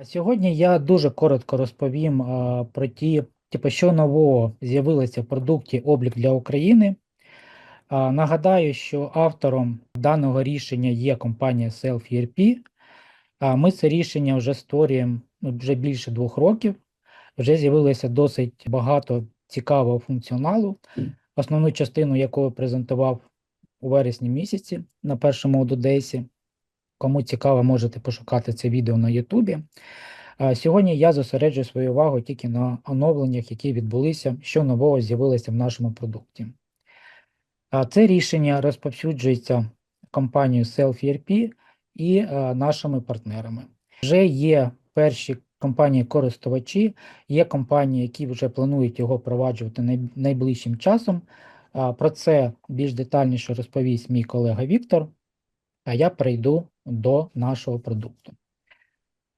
А сьогодні я дуже коротко розповім а, про ті, типу, що нового з'явилося в продукті облік для України. А, нагадаю, що автором даного рішення є компанія Self-ERP. А ми це рішення вже створюємо ну, вже більше двох років. Вже з'явилося досить багато цікавого функціоналу, основну частину якого презентував у вересні місяці на першому Ododesi. Кому цікаво, можете пошукати це відео на Ютубі. Сьогодні я зосереджую свою увагу тільки на оновленнях, які відбулися, що нового з'явилося в нашому продукті. Це рішення розповсюджується компанією Self-ERP і нашими партнерами. Вже є перші компанії-користувачі, є компанії, які вже планують його впроваджувати найближчим часом. Про це більш детальніше розповість мій колега Віктор, а я перейду до нашого продукту.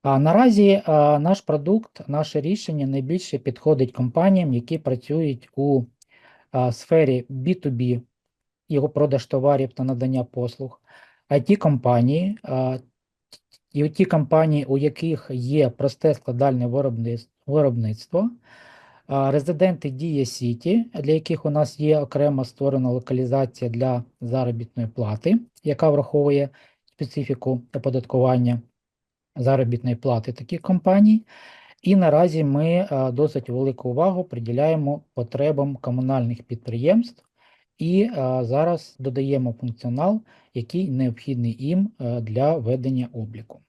А наразі а, наш продукт, наше рішення найбільше підходить компаніям, які працюють у а, сфері B2B, його продаж товарів та надання послуг, it компанії, а, і ті компанії, у яких є просте складальне виробництво, а, резиденти Дія Сіті, для яких у нас є окремо створена локалізація для заробітної плати, яка враховує специфіку оподаткування заробітної плати таких компаній. І наразі ми е, досить велику увагу приділяємо потребам комунальних підприємств і е, зараз додаємо функціонал, який необхідний їм е, для ведення обліку.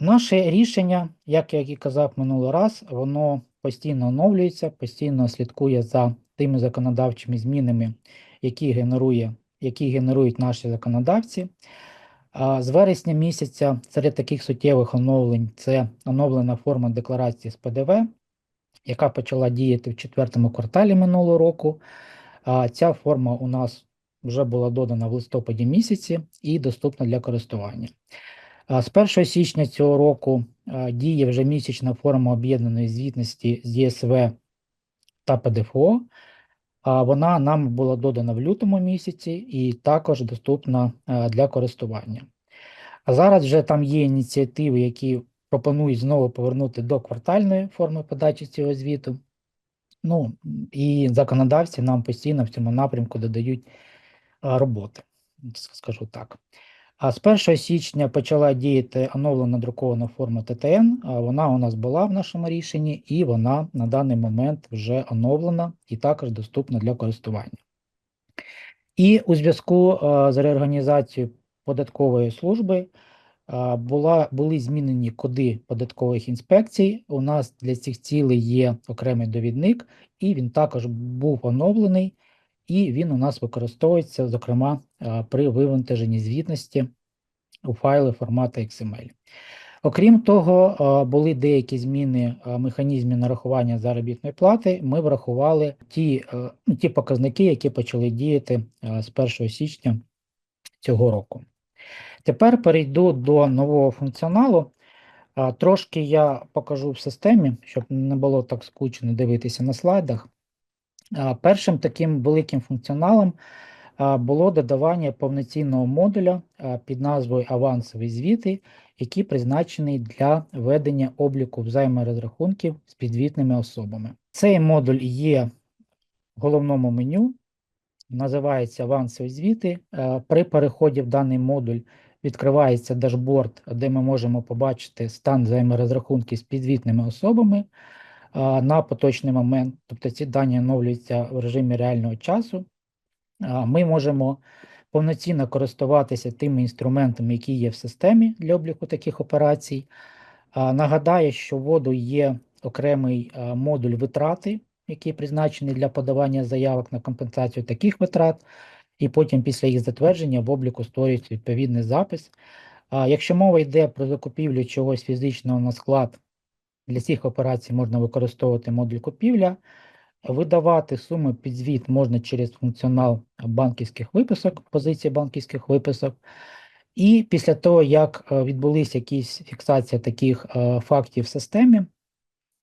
Наше рішення, як я і казав минулий раз, воно постійно оновлюється, постійно слідкує за тими законодавчими змінами, які генерує, які генерують наші законодавці. З вересня місяця серед таких суттєвих оновлень це оновлена форма декларації з ПДВ, яка почала діяти в четвертому кварталі минулого року. Ця форма у нас вже була додана в листопаді місяці і доступна для користування. З 1 січня цього року діє вже місячна форма об'єднаної звітності з ЄСВ та ПДФО. А Вона нам була додана в лютому місяці і також доступна е, для користування. А зараз вже там є ініціативи, які пропонують знову повернути до квартальної форми подачі цього звіту. Ну і законодавці нам постійно в цьому напрямку додають роботи, скажу так. А з 1 січня почала діяти оновлена друкована форма ТТН. Вона у нас була в нашому рішенні, і вона на даний момент вже оновлена і також доступна для користування. І у зв'язку е, з реорганізацією податкової служби е, була, були змінені коди податкових інспекцій. У нас для цих цілей є окремий довідник, і він також був оновлений, і він у нас використовується, зокрема, е, при вивантаженні звітності у файли формату XML. Окрім того, е, були деякі зміни е, механізмів нарахування заробітної плати. Ми врахували ті, ну, ті показники, які почали діяти з 1 січня цього року. Тепер перейду до нового функціоналу. Трошки я покажу в системі, щоб не було так скучно дивитися на слайдах. Першим таким великим функціоналом було додавання повноцінного модуля під назвою Авансові звіти, який призначений для ведення обліку взаєморозрахунків з підзвітними особами. Цей модуль є в головному меню, називається авансові звіти. При переході в даний модуль відкривається дашборд, де ми можемо побачити стан взаєморозрахунків з підзвітними особами на поточний момент. Тобто ці дані оновлюються в режимі реального часу. Ми можемо повноцінно користуватися тими інструментами, які є в системі для обліку таких операцій. Нагадаю, що в воду є окремий модуль витрати, який призначений для подавання заявок на компенсацію таких витрат, і потім після їх затвердження в обліку створюється відповідний запис. Якщо мова йде про закупівлю чогось фізичного на склад, для цих операцій можна використовувати модуль купівля. Видавати суми під звіт можна через функціонал банківських виписок, позиції банківських виписок. І після того, як е, відбулися якісь фіксація таких е, фактів в системі,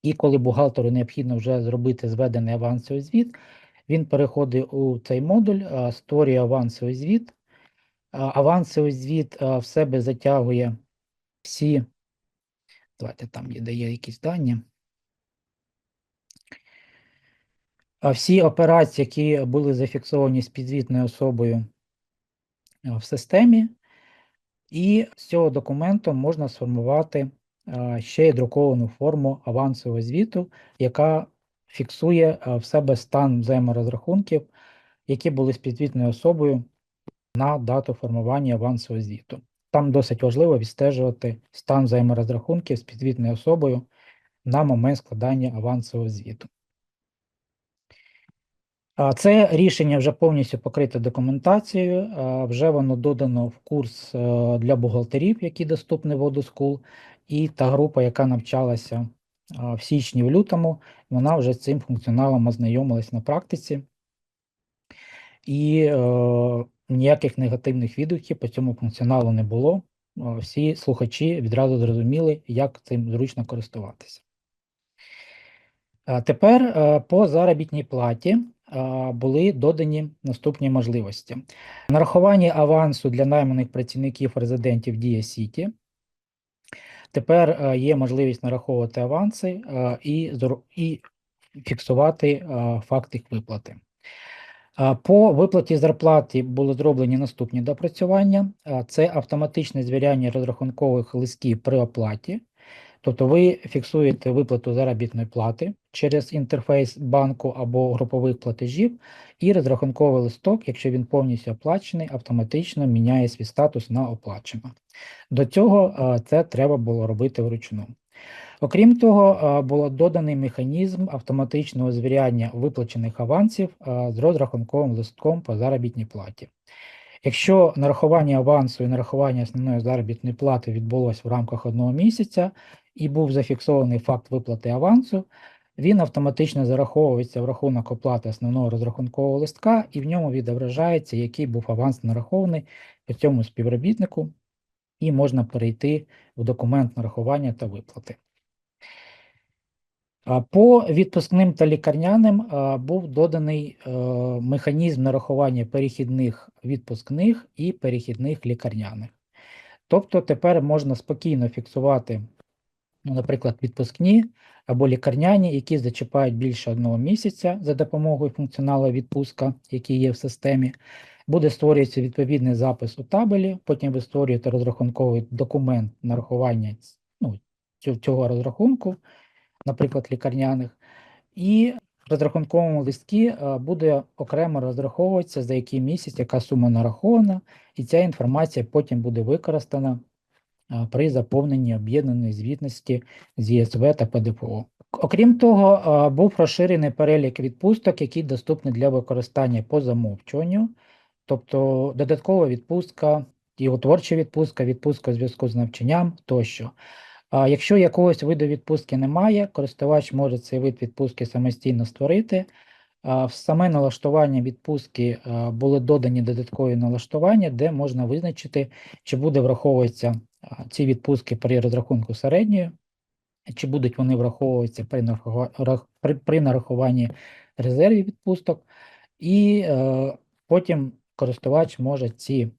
і коли бухгалтеру необхідно вже зробити зведений авансовий звіт, він переходить у цей модуль, створює авансовий звіт. Авансовий звіт в себе затягує всі, давайте там є, де є якісь дані. Всі операції, які були зафіксовані з підзвітною особою е, в системі, і з цього документу можна сформувати е, ще й друковану форму авансового звіту, яка фіксує е, в себе стан взаєморозрахунків, які були з підзвітною особою на дату формування авансового звіту. Там досить важливо відстежувати стан взаєморозрахунків з підзвітною особою на момент складання авансового звіту. Це рішення вже повністю покрите документацією. Вже воно додано в курс е, для бухгалтерів, який доступний в School, і та група, яка навчалася в січні, в лютому, вона вже з цим функціоналом ознайомилась на практиці. І е, ніяких негативних відгуків по цьому функціоналу не було. Е, Всі слухачі відразу зрозуміли, як цим зручно користуватися. Тепер е, по заробітній платі е, були додані наступні можливості. Нарахування авансу для найманих працівників резидентів Дія Сіті. Тепер е, є можливість нараховувати аванси е, і, фіксувати е, факт їх виплати. По виплаті зарплати були зроблені наступні допрацювання. Це автоматичне звіряння розрахункових листків при оплаті. Тобто ви фіксуєте виплату заробітної плати через інтерфейс банку або групових платежів, і розрахунковий листок, якщо він повністю оплачений, автоматично міняє свій статус на оплачено. До цього це треба було робити вручну. Окрім того, а, було доданий механізм автоматичного звіряння виплачених авансів з розрахунковим листком по заробітній платі. Якщо нарахування авансу і нарахування основної заробітної плати відбулось в рамках одного місяця і був зафіксований факт виплати авансу, він автоматично зараховується в рахунок оплати основного розрахункового листка, і в ньому відображається, який був аванс нарахований по цьому співробітнику, і можна перейти в документ нарахування та виплати. По відпускним та лікарняним був доданий е, механізм нарахування перехідних відпускних і перехідних лікарняних. Тобто тепер можна спокійно фіксувати, наприклад, відпускні або лікарняні, які зачіпають більше одного місяця за допомогою функціоналу відпустка, який є в системі. Буде створюється відповідний запис у табелі, потім ви створюєте розрахунковий документ нарахування ну, цього- розрахунку наприклад, лікарняних, і в розрахунковому листці е, буде окремо розраховуватися, за який місяць яка сума нарахована, і ця інформація потім буде використана е, при заповненні об'єднаної звітності з ЄСВ та ПДФО. Окрім того, е, був розширений перелік відпусток, які доступні для використання по замовчуванню, тобто додаткова відпустка, його творча відпустка, відпустка у зв'язку з навчанням тощо. А якщо якогось виду відпустки немає, користувач може цей вид відпустки самостійно створити. В саме налаштування відпустки були додані додаткові налаштування, де можна визначити, чи буде враховуватися ці відпустки при розрахунку середньої, чи будуть вони враховуватися при нарахуванні резервів відпусток, і е, потім користувач може ці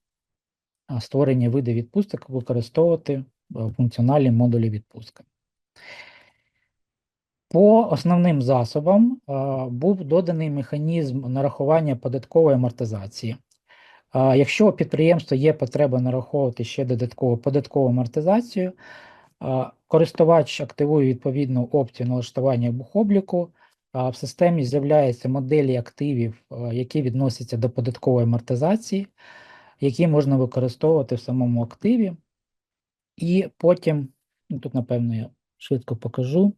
створені види відпусток використовувати в функціоналі модулі відпустка. По основним засобам був доданий механізм нарахування податкової амортизації. Якщо у підприємства є потреба нараховувати ще додаткову податкову амортизацію, користувач активує відповідну опцію налаштування бухобліку. В системі з'являються моделі активів, які відносяться до податкової амортизації, які можна використовувати в самому активі. І потім, ну, тут, напевно, я швидко покажу.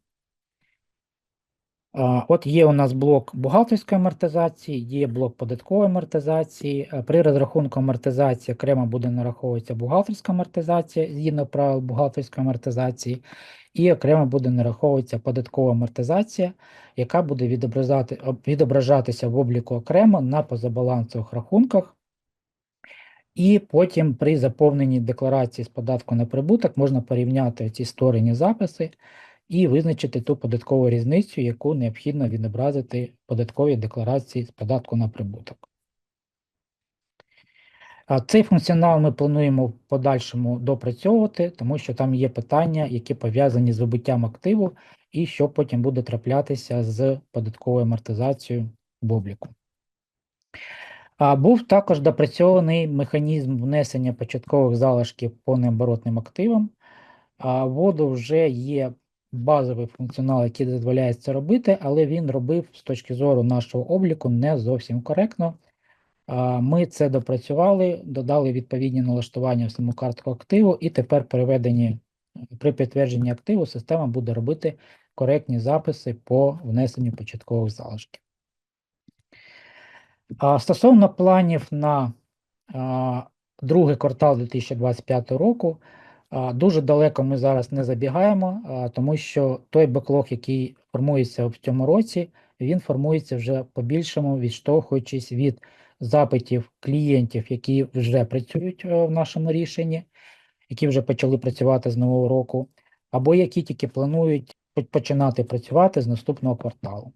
От є у нас блок бухгалтерської амортизації, є блок податкової амортизації. При розрахунку амортизації окремо буде нараховуватися бухгалтерська амортизація згідно правил бухгалтерської амортизації, і окремо буде нараховуватися податкова амортизація, яка буде відображати, відображатися в обліку окремо на позабалансових рахунках. І потім при заповненні декларації з податку на прибуток можна порівняти ці створені записи і визначити ту податкову різницю, яку необхідно відобразити в податковій декларації з податку на прибуток. Цей функціонал ми плануємо в подальшому допрацьовувати, тому що там є питання, які пов'язані з вибуттям активу, і що потім буде траплятися з податковою амортизацією в обліку. Був також допрацьований механізм внесення початкових залишків по необоротним активам. Воду вже є базовий функціонал, який дозволяє це робити, але він робив з точки зору нашого обліку не зовсім коректно. Ми це допрацювали, додали відповідні налаштування в саму картку активу, і тепер переведені при підтвердженні активу система буде робити коректні записи по внесенню початкових залишків. Стосовно планів на другий квартал 2025 року, дуже далеко ми зараз не забігаємо, тому що той беклог, який формується в цьому році, він формується вже по-більшому, відштовхуючись від запитів клієнтів, які вже працюють е, в нашому рішенні, які вже почали працювати з нового року, або які тільки планують починати працювати з наступного кварталу.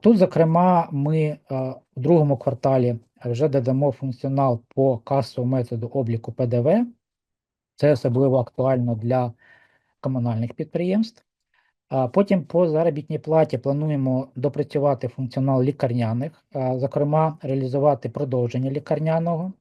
Тут, зокрема, ми е, в другому кварталі вже додамо функціонал по касовому методу обліку ПДВ. Це особливо актуально для комунальних підприємств. Потім по заробітній платі плануємо допрацювати функціонал лікарняних, зокрема, реалізувати продовження лікарняного,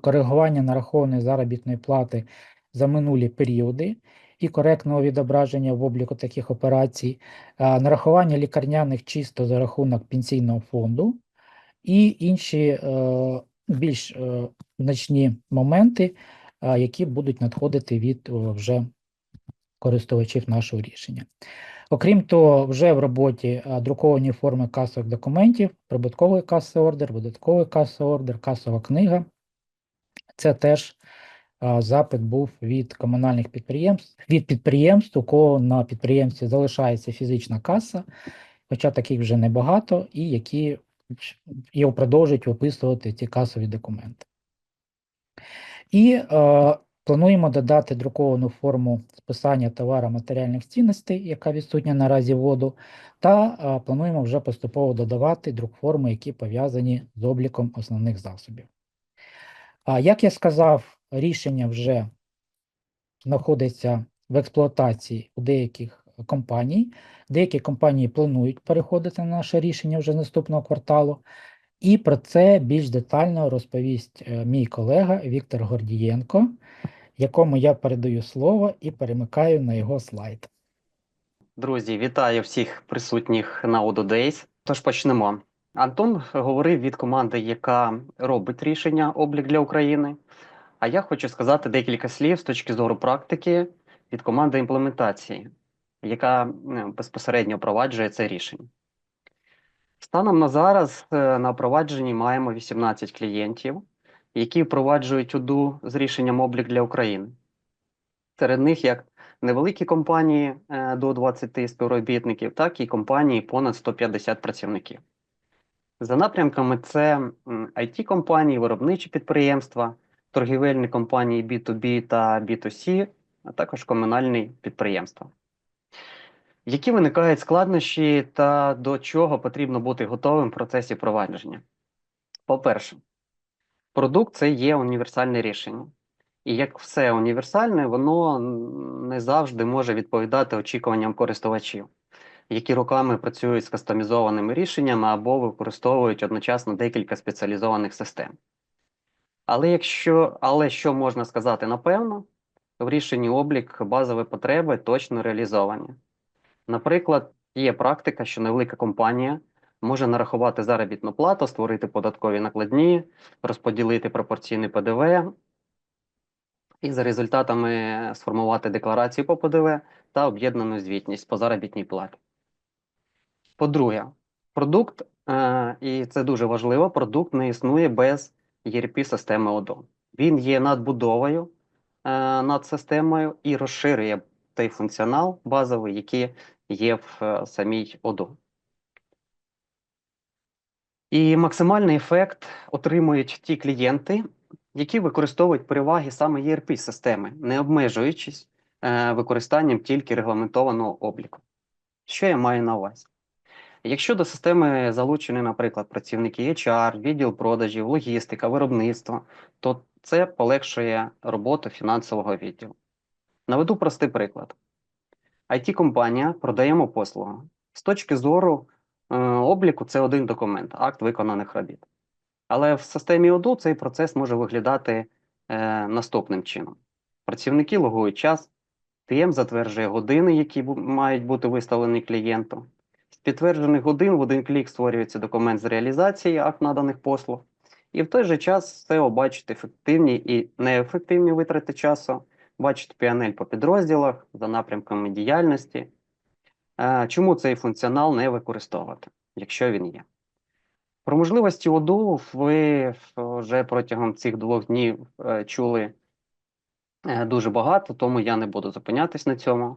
коригування нарахованої заробітної плати за минулі періоди і коректного відображення в обліку таких операцій, нарахування лікарняних чисто за рахунок пенсійного фонду. І інші е, більш е, значні моменти, які будуть надходити від вже користувачів нашого рішення. Окрім того, вже в роботі друковані форми касових документів, прибутковий касовий ордер, видатковий касовий ордер, касова книга. Це теж запит був від комунальних підприємств, від підприємств, у кого на підприємстві залишається фізична каса, хоча таких вже небагато, і які його продовжують виписувати ці касові документи. І е, плануємо додати друковану форму списання товару матеріальних цінностей, яка відсутня наразі воду, та е, плануємо вже поступово додавати друкформи, які пов'язані з обліком основних засобів. А як я сказав, рішення вже знаходиться в експлуатації у деяких компаній. Деякі компанії планують переходити на наше рішення вже наступного кварталу. І про це більш детально розповість е, мій колега Віктор Гордієнко, якому я передаю слово і перемикаю на його слайд. Друзі, вітаю всіх присутніх на Days. Тож почнемо. Антон говорив від команди, яка робить рішення облік для України. А я хочу сказати декілька слів з точки зору практики від команди імплементації, яка е, безпосередньо впроваджує це рішення. Станом на зараз е, на впровадженні маємо 18 клієнтів, які впроваджують УДУ з рішенням облік для України. Серед них як невеликі компанії е, до 20 співробітників, так і компанії понад 150 працівників. За напрямками це IT-компанії, виробничі підприємства, торгівельні компанії B2B та B2C, а також комунальні підприємства. Які виникають складнощі та до чого потрібно бути готовим в процесі провадження? По-перше, продукт це є універсальне рішення. І як все універсальне, воно не завжди може відповідати очікуванням користувачів, які роками працюють з кастомізованими рішеннями або використовують одночасно декілька спеціалізованих систем. Але якщо, але що можна сказати напевно, в рішенні облік базові потреби точно реалізовані. Наприклад, є практика, що невелика компанія може нарахувати заробітну плату, створити податкові накладні, розподілити пропорційний ПДВ і за результатами сформувати декларацію по ПДВ та об'єднану звітність по заробітній платі. По-друге, продукт, е, і це дуже важливо, продукт не існує без ERP-системи ОДО. Він є надбудовою е, над системою і розширює той функціонал базовий, який є в е, самій ОДО. І максимальний ефект отримують ті клієнти, які використовують переваги саме ERP-системи, не обмежуючись е, використанням тільки регламентованого обліку. Що я маю на увазі? Якщо до системи залучені, наприклад, працівники HR, відділ продажів, логістика, виробництво, то це полегшує роботу фінансового відділу. Наведу простий приклад. IT-компанія продаємо послугу. З точки зору е, обліку, це один документ, акт виконаних робіт. Але в системі ОДУ цей процес може виглядати е, наступним чином: працівники логують час, ТМ затверджує години, які мають бути виставлені клієнту. З підтверджених годин в один клік створюється документ з реалізації акт наданих послуг. І в той же час SEO бачить ефективні і неефективні витрати часу, бачить PNL по підрозділах за напрямками діяльності. Е, Чому цей функціонал не використовувати, якщо він є? Про можливості ОДУ ви вже протягом цих двох днів е, чули е, дуже багато, тому я не буду зупинятись на цьому.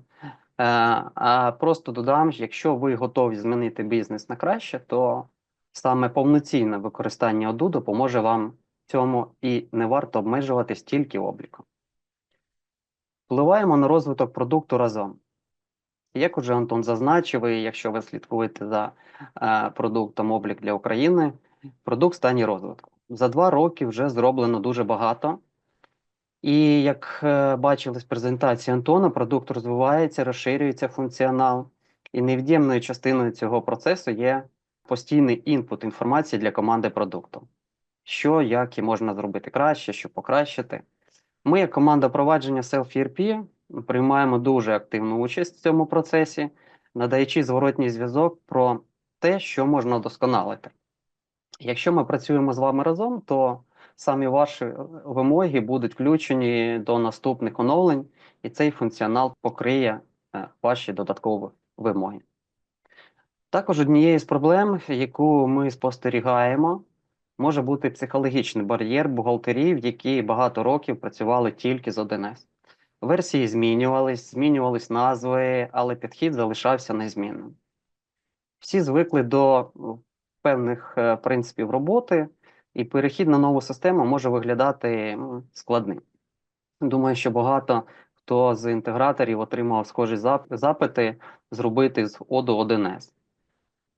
А просто додам, якщо ви готові змінити бізнес на краще, то саме повноцінне використання ОДУ допоможе вам цьому і не варто обмежуватись тільки обліком. Впливаємо на розвиток продукту разом. Як уже Антон зазначив, і якщо ви слідкуєте за е, продуктом облік для України, продукт в стані розвитку. За два роки вже зроблено дуже багато. І як е, бачили з презентації Антона, продукт розвивається, розширюється функціонал, і невід'ємною частиною цього процесу є постійний інпут інформації для команди продукту. Що, як і можна зробити краще, що покращити. Ми, як команда провадження Self-ERP, приймаємо дуже активну участь в цьому процесі, надаючи зворотній зв'язок про те, що можна вдосконалити. Якщо ми працюємо з вами разом, то самі ваші вимоги будуть включені до наступних оновлень, і цей функціонал покриє е, ваші додаткові вимоги. Також однією з проблем, яку ми спостерігаємо, може бути психологічний бар'єр бухгалтерів, які багато років працювали тільки з 1С. Версії змінювались, змінювались назви, але підхід залишався незмінним. Всі звикли до ну, певних е, принципів роботи, і перехід на нову систему може виглядати складним. Думаю, що багато хто з інтеграторів отримав схожі запити зробити з оду 1С.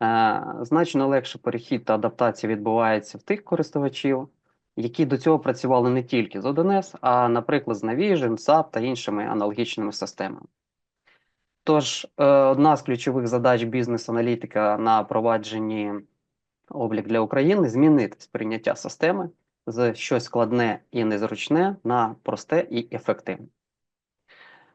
Е, Значно легше перехід та адаптація відбувається в тих користувачів, які до цього працювали не тільки з 1С, а, наприклад, з Navision, SAP та іншими аналогічними системами. Тож, е, одна з ключових задач бізнес-аналітика на провадженні облік для України змінити сприйняття системи з щось складне і незручне на просте і ефективне.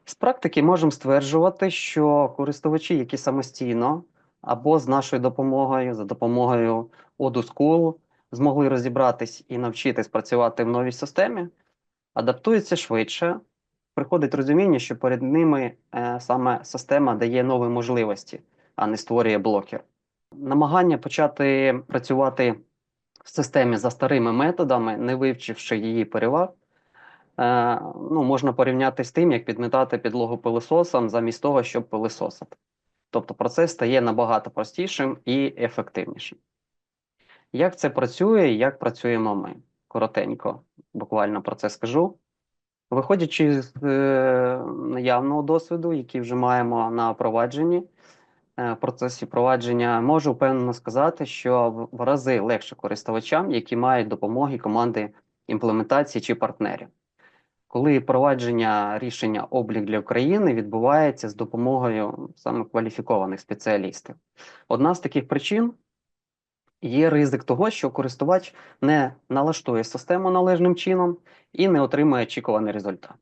З практики можемо стверджувати, що користувачі, які самостійно або з нашою допомогою, за допомогою Odoo School, змогли розібратись і навчитись працювати в новій системі, адаптуються швидше, приходить розуміння, що перед ними е, саме система дає нові можливості, а не створює блокер. Намагання почати працювати в системі за старими методами, не вивчивши її переваг, е, ну, можна порівняти з тим, як підметати підлогу пилососом замість того, щоб пилососити. Тобто процес стає набагато простішим і ефективнішим. Як це працює як працюємо ми? Коротенько, буквально про це скажу. Виходячи з е, наявного досвіду, який вже маємо на провадженні, е, процесі провадження, можу впевнено сказати, що в рази легше користувачам, які мають допомоги команди імплементації чи партнерів. Коли провадження рішення облік для України відбувається з допомогою саме кваліфікованих спеціалістів. Одна з таких причин є ризик того, що користувач не налаштує систему належним чином і не отримує очікуваний результат.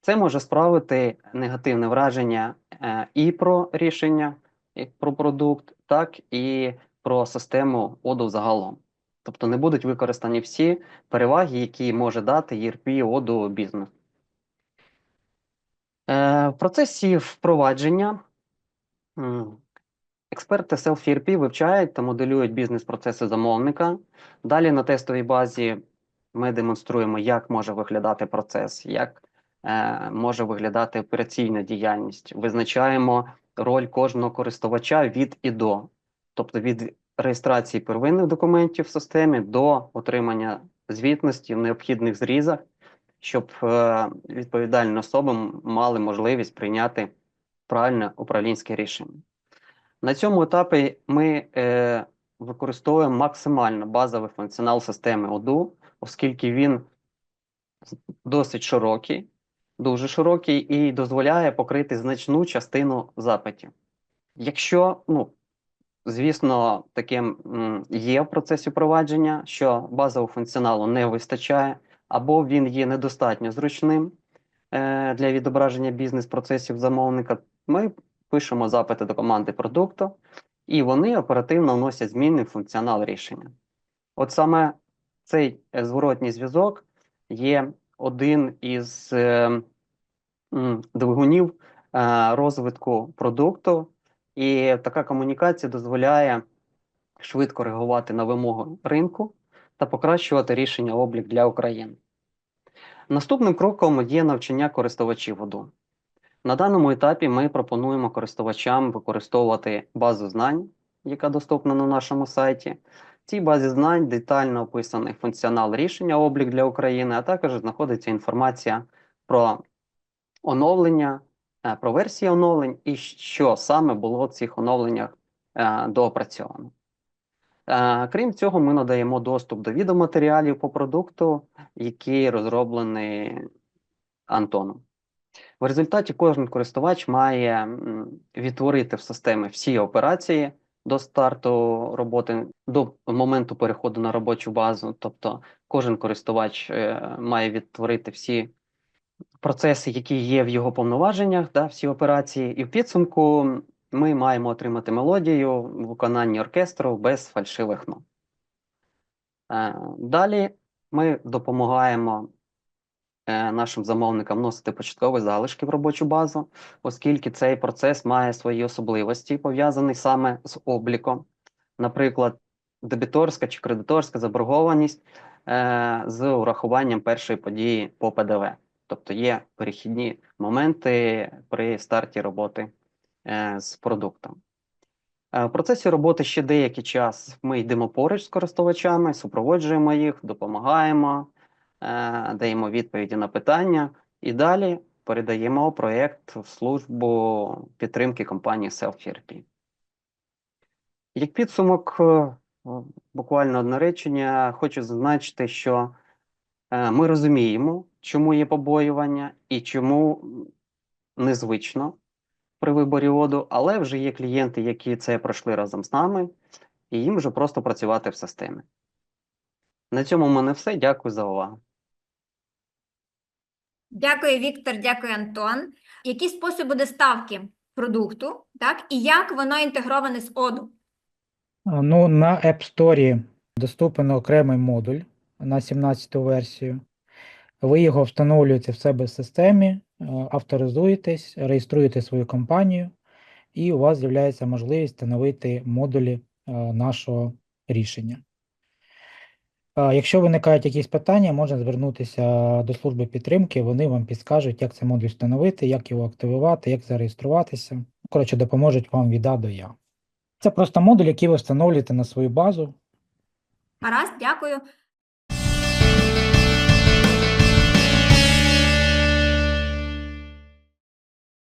Це може справити негативне враження е, і про рішення, і про продукт, так і про систему оду загалом. Тобто не будуть використані всі переваги, які може дати ERP оду бізнес. Е, в процесі впровадження експерти Self-ERP вивчають та моделюють бізнес-процеси замовника. Далі на тестовій базі ми демонструємо, як може виглядати процес, як е, може виглядати операційна діяльність. Визначаємо роль кожного користувача від і до, тобто від реєстрації первинних документів в системі до отримання звітності в необхідних зрізах, щоб е, відповідальні особи мали можливість прийняти правильне управлінське рішення. На цьому етапі ми е, використовуємо максимально базовий функціонал системи Odoo, оскільки він досить широкий, дуже широкий і дозволяє покрити значну частину запитів. Якщо, ну, звісно, таким є в процесі провадження, що базового функціоналу не вистачає, або він є недостатньо зручним е, для відображення бізнес-процесів замовника, ми пишемо запити до команди продукту, і вони оперативно вносять зміни в функціонал рішення. От саме цей е, зворотній зв'язок є один із е, двигунів розвитку продукту, і така комунікація дозволяє швидко реагувати на вимоги ринку та покращувати рішення облік для України. Наступним кроком є навчання користувачів ОДУ. На даному етапі ми пропонуємо користувачам використовувати базу знань, яка доступна на нашому сайті. В цій базі знань детально описаний функціонал рішення облік для України, а також знаходиться інформація про оновлення, про версії оновлень і що саме було в цих оновленнях е, доопрацьовано. Е, Крім цього, ми надаємо доступ до відеоматеріалів по продукту, які розроблені Антоном. В результаті кожен користувач має відтворити в системі всі операції до старту роботи, до моменту переходу на робочу базу. Тобто кожен користувач е, має відтворити всі процеси, які є в його повноваженнях, да, всі операції. І в підсумку ми маємо отримати мелодію в виконанні оркестру без фальшивих нот. Е, Далі ми допомагаємо е, нашим замовникам вносити початкові залишки в робочу базу, оскільки цей процес має свої особливості, пов'язані саме з обліком. Наприклад, дебіторська чи кредиторська заборгованість е, з урахуванням першої події по ПДВ. Тобто є перехідні моменти при старті роботи е, з продуктом. Е, В процесі роботи ще деякий час ми йдемо поруч з користувачами, супроводжуємо їх, допомагаємо, е, даємо відповіді на питання і далі передаємо проєкт в службу підтримки компанії Self-ERP. Як підсумок, буквально одне речення, хочу зазначити, що ми розуміємо, чому є побоювання і чому незвично при виборі воду, але вже є клієнти, які це пройшли разом з нами, і їм вже просто працювати в системі. На цьому в мене все. Дякую за увагу. Дякую, Віктор, дякую, Антон. Які способи доставки продукту, так, і як воно інтегроване з оду? Ну, на App Store доступен окремий модуль на 17 версію. Ви його встановлюєте в себе в системі, е, авторизуєтесь, реєструєте свою компанію, і у вас з'являється можливість встановити модулі е, нашого рішення. Якщо виникають якісь питання, можна звернутися до служби підтримки, вони вам підскажуть, як цей модуль встановити, як його активувати, як зареєструватися. Коротше, допоможуть вам від А до Я. Це просто модуль, який ви встановлюєте на свою базу. Гаразд, дякую.